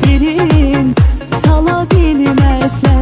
misafirin Salabilmezler.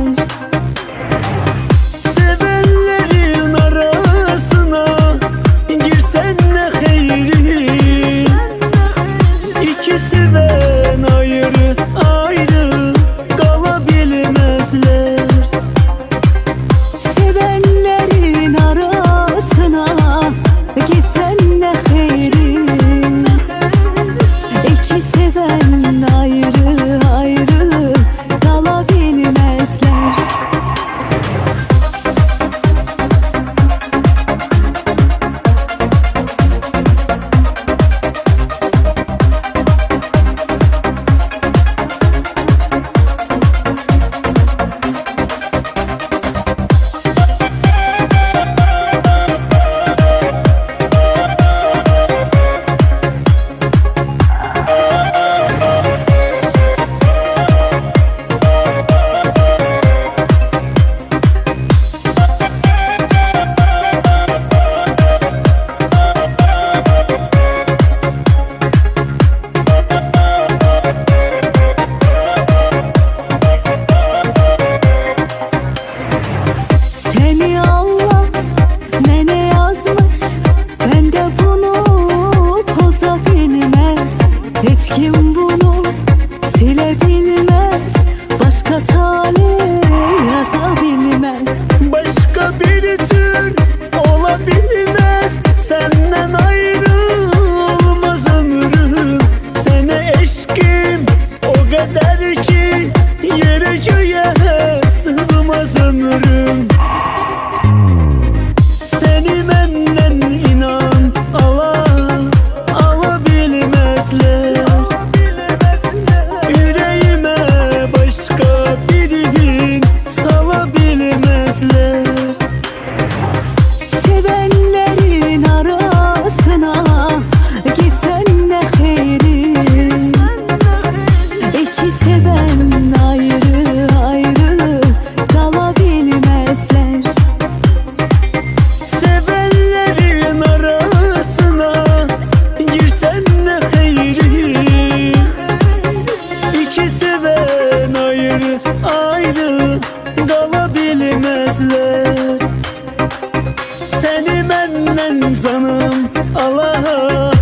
ki Yere köye sığmaz ömrüm. bilmezler Seni benden zanım Allah'a